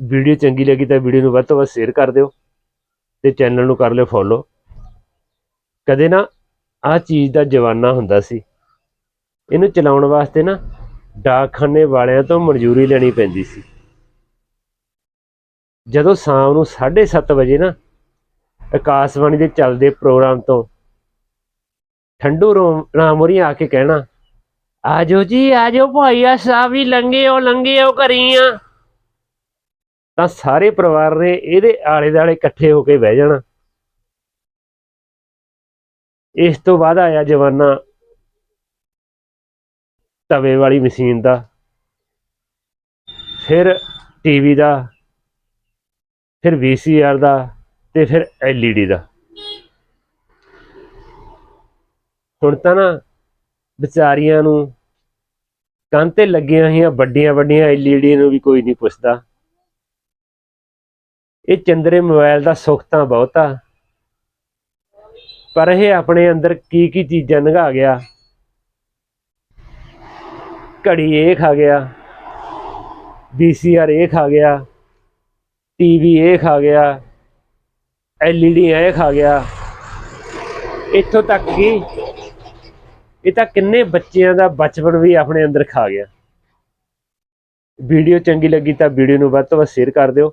Video ਚੰਗੀ ਲੱਗੀ ਤਾਂ ਵੀਡੀਓ ਨੂੰ ਵੱਧ ਤੋਂ ਵੱਧ ਸ਼ੇਅਰ ਕਰ ਦਿਓ ਤੇ ਚੈਨਲ ਨੂੰ ਕਰ ਲਿਓ ਫੋਲੋ ਕਦੇ ਨਾ ਆਹ ਚੀਜ਼ ਦਾ ਜਵਾਨਾ ਹੁੰਦਾ ਸੀ। ਇਹਨੂੰ ਚਲਾਉਣ ਵਾਸਤੇ ਨਾ ਡਾਕਖਾਨੇ ਵਾਲਿਆਂ ਤੋਂ ਮਨਜ਼ੂਰੀ ਲੈਣੀ ਪੈਂਦੀ ਸੀ। ਜਦੋਂ ਸ਼ਾਮ ਨੂੰ 7:30 ਵਜੇ ਨਾ ਆਕਾਸ਼ਵਾਣੀ ਦੇ ਚੱਲਦੇ ਪ੍ਰੋਗਰਾਮ ਤੋਂ ਠੰਡੂ ਰਾਮੋਰੀ ਆ ਕੇ ਕਹਿਣਾ, ਆਜੋ ਜੀ, ਆਜੋ ਭਾਈਆ ਸਾਹਿਬ ਵੀ ਲੰਗੇ ਹੋ ਲੰਗੇ ਹੋ ਕਰੀਆਂ। ਤਾਂ ਸਾਰੇ ਪਰਿਵਾਰ ਨੇ ਇਹਦੇ ਆਲੇ ਦਾਲੇ ਇਕੱਠੇ ਹੋ ਕੇ ਬਹਿ ਜਾਣਾ। ਇਸ ਤੋਂ ਬਾਅਦ ਆਇਆ ਜਵਾਨਾ ਤਵੇ ਵਾਲੀ ਮਸ਼ੀਨ ਦਾ, ਫਿਰ ਟੀਵੀ ਦਾ, ਫਿਰ VCR ਦਾ ਤੇ ਫਿਰ LED ਦਾ। ਹੁਣ ਤਾਂ ਨਾ ਵਿਚਾਰੀਆਂ ਨੂੰ ਕੰਨ ਤੇ ਲੱਗੀਆਂ ਹੋਈਆਂ ਵੱਡੀਆਂ ਵੱਡੀਆਂ LED ਨੂੰ ਵੀ ਕੋਈ ਨਹੀਂ ਪੁੱਛਦਾ। ਇਹ ਚੰਦਰੇ ਮੋਬਾਈਲ ਦਾ ਸੁੱਖ ਤਾਂ ਬਹੁਤ ਆ। ਪਰ ਇਹ ਆਪਣੇ ਅੰਦਰ ਕੀ ਕੀ ਚੀਜ਼ਾਂ ਨਗਾ ਗਿਆ। ਘੜੀ ਇਹ ਖਾ ਗਿਆ। VCR ਇਹ ਖਾ ਗਿਆ। ਟੀਵੀ ਇਹ ਖਾ ਗਿਆ। LED ਇਹ ਖਾ ਗਿਆ। ਇੱਥੋਂ ਤੱਕ ਕਿ ਇਹ ਤਾਂ ਕਿੰਨੇ ਬੱਚਿਆਂ ਦਾ ਬਚਪਨ ਵੀ ਆਪਣੇ ਅੰਦਰ ਖਾ ਗਿਆ। ਵੀਡੀਓ ਚੰਗੀ ਲੱਗੀ ਤਾਂ ਵੀਡੀਓ ਨੂੰ ਵੱਧ ਤੋਂ ਵੱਧ ਸ਼ੇਅਰ ਕਰ ਦਿਓ।